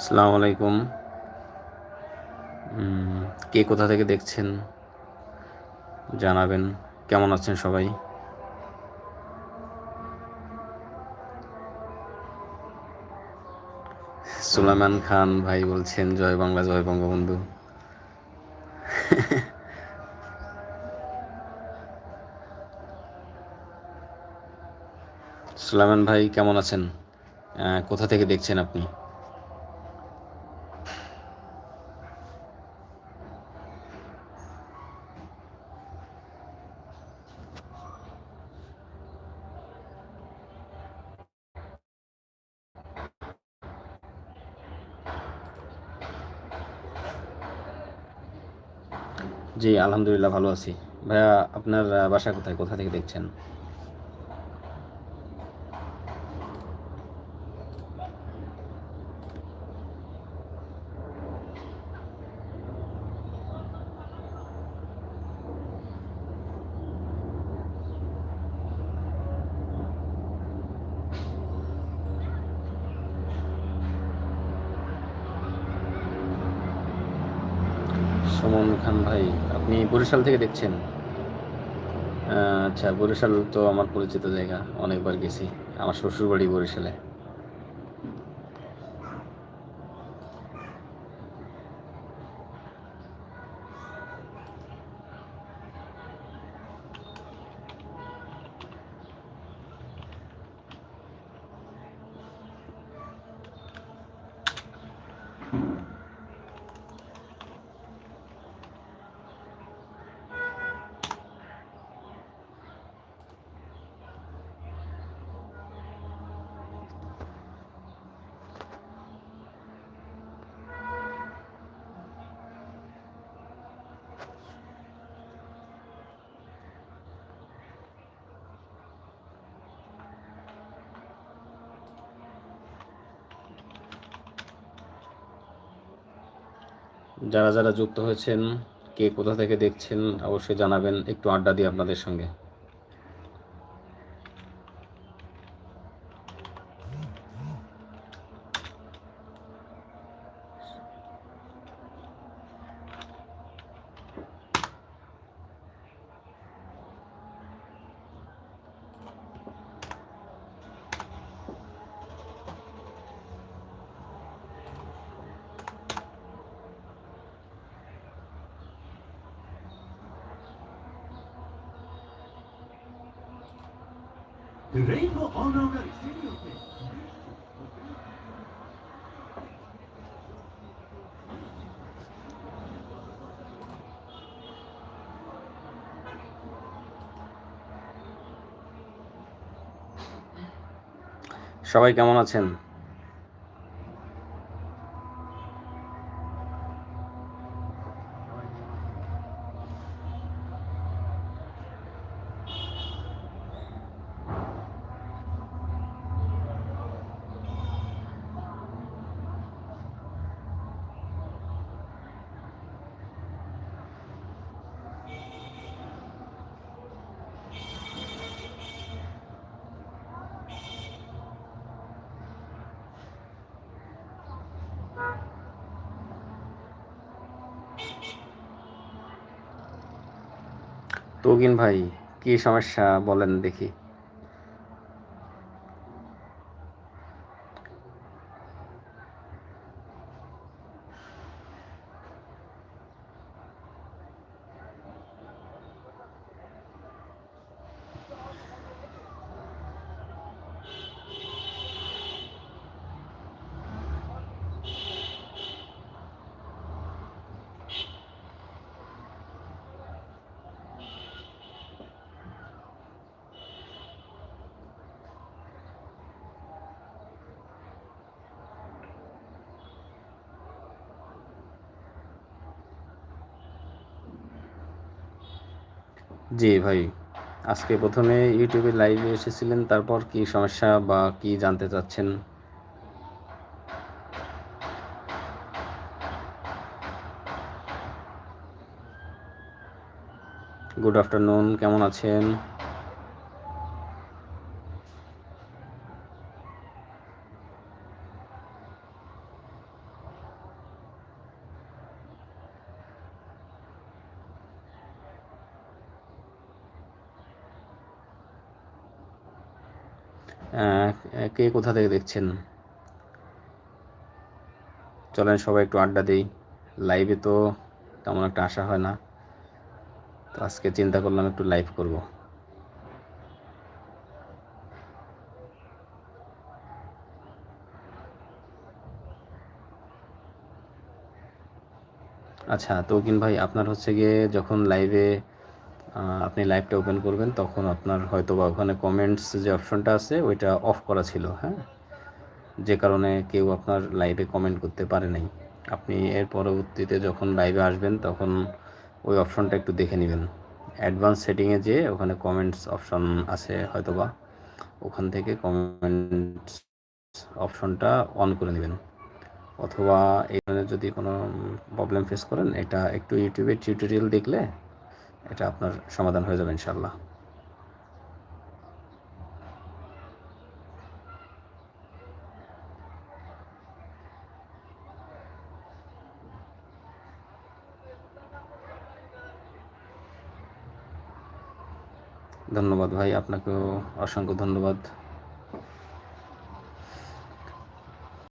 আসসালামু আলাইকুম। কে কোথা থেকে দেখছেন জানাবেন। কেমন আছেন সবাই? সুলাইমান খান ভাই বলছেন, জয় বাংলা, জয় বঙ্গবন্ধু। সুলাইমান ভাই, কেমন আছেন? কোথা থেকে দেখছেন আপনি? জি আলহামদুলিল্লাহ ভালো আছি। ভাইয়া আপনার বাসা কোথায়? কোথা থেকে দেখছেন? সুমন খান ভাই, আপনি বরিশাল থেকে দেখছেন? আচ্ছা বরিশাল তো আমার পরিচিত জায়গা, অনেকবার গেছি। আমার শ্বশুরবাড়ি বরিশালে। যারা যারা যুক্ত হয়েছেন, কে কোথা থেকে দেখছেন, অবশ্যই জানাবেন। একটু আড্ডা দিই আপনাদের সঙ্গে। Rainbow anlamda istemiyor ki. সবাই কেমন আছেন তৌকিন ভাই কি সমস্যা বলেন দেখি। জি ভাই। আজকে প্রথমে ইউটিউবে লাইভে এসেছিলেন, তারপর কি সমস্যা বা কি জানতে চাচ্ছেন? গুড আফটারনুন কেমন আছেন? কে কোথা থেকে দেখছেন? চলেন সবাই একটু আড্ডা দিই। লাইভে তো তেমন একটা আশা হয় না। তো আজকে চিন্তা করলাম একটু লাইভ করব। আচ্ছা তৌকিন ভাই, আপনার হচ্ছে গিয়ে যখন লাইভে আপনি লাইভটা ওপেন করবেন, তখন আপনার হয়তো বা ওখানে কমেন্টস যে অপশনটা আছে, ওইটা অফ করা ছিল হ্যাঁ? যে কারণে কেউ আপনার লাইভে কমেন্ট করতে পারে নাই। আপনি এর পরবর্তীতে যখন লাইভে আসবেন, তখন ওই অপশনটা একটু দেখে নেবেন। অ্যাডভান্স সেটিংয়ে যেয়ে ওখানে কমেন্টস অপশন আছে হয়তোবা, ওখান থেকে কমেন্টস অপশনটা অন করে নেবেন। অথবা এই ধরনের যদি কোনো প্রবলেম ফেস করেন, এটা একটু ইউটিউবে টিউটোরিয়াল দেখলে এটা আপনার সমাধান হয়ে যাবে ইনশাল্লাহ ধন্যবাদ ভাই আপনাকেও অসংখ্য ধন্যবাদ।